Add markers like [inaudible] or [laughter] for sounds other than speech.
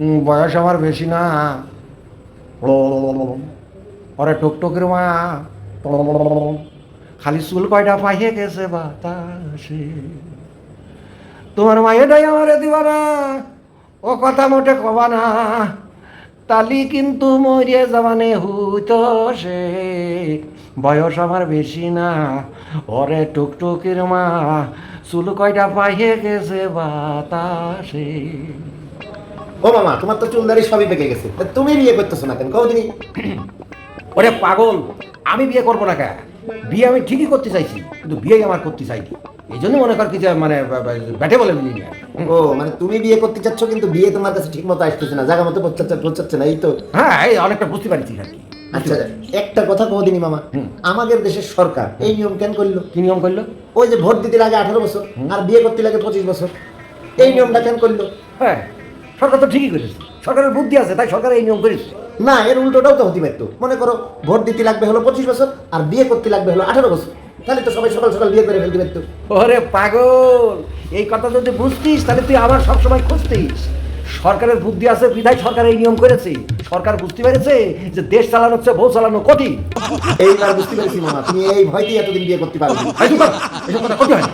বয়স আমার বেশি না। ওরে টুকটুকের মা খালি চুল কয়টা পাইয়ে গেছে বাতাসে। তোমার মায়েরাই আমারে দিবা না ও কথা মোটে কবা না। তালি কিন্তু মরিয়ে যাবানে হুইতো সে। বয়স আমার বেশি না। ওরে টুকটুকির মা চুল কয়টা পাইয়ে গেছে বাতাসে। ও মামা তোমার তো চুলদারি সবই পেকে গেছে। তা তুমি বিয়ে করতেছো না কেন? কদিনই [clears throat] ওরে পাগল আমি বিয়ে করব না কে বিয়ে আমি ঠিকই করতে চাইছি কিন্তু বিয়ে আমার করতে চাইনি। এই জন্য মনে কর কি যে মানে ব্যাটে বলে মিলি না। ও মানে তুমি বিয়ে করতে চাচ্ছ কিন্তু বিয়ে তোমার কাছে ঠিক মতো আসতেছে না। জায়গা মতো পৌঁছাচ্ছে না এই তো। হ্যাঁ এই অনেকটা বুঝতে পারছি আর কি। আচ্ছা একটা কথা কদিনই মামা। আমাদের দেশের সরকার এই নিয়ম কেন করল? কি নিয়ম করল? ওই যে ভোট দিতে লাগে আঠারো বছর আর বিয়ে করতে লাগে পঁচিশ বছর। এই নিয়মটা কেন করল? হ্যাঁ সরকার তো ঠিকই করেছে। সরকারের বুদ্ধি আছে তাই সরকার এই নিয়ম করেছে। না এর উল্টোটাও তো হতে পারতো। মনে করো ভোট দিতে লাগবে হলো পঁচিশ বছর আর বিয়ে করতে লাগবে হলো আঠারো বছর। তাহলে তো সবাই সকাল সকাল বিয়ে করে ফেলতে পারতো। ওরে পাগল! এই কথা যদি বুঝতিস তাহলে তুই আমার সবসময় খুঁজতিস। সরকারের বুদ্ধি আছে বিধায় সরকার এই নিয়ম করেছে। সরকার বুঝতে পেরেছে যে দেশ চালানো হচ্ছে বউ চালানো কঠিন। এইবার বুঝতে পেরেছি মামা তুমি এই ভয় দিয়ে এতদিন বিয়ে করতে পারো এই চুপ কর, এসব কথা করতে হয় না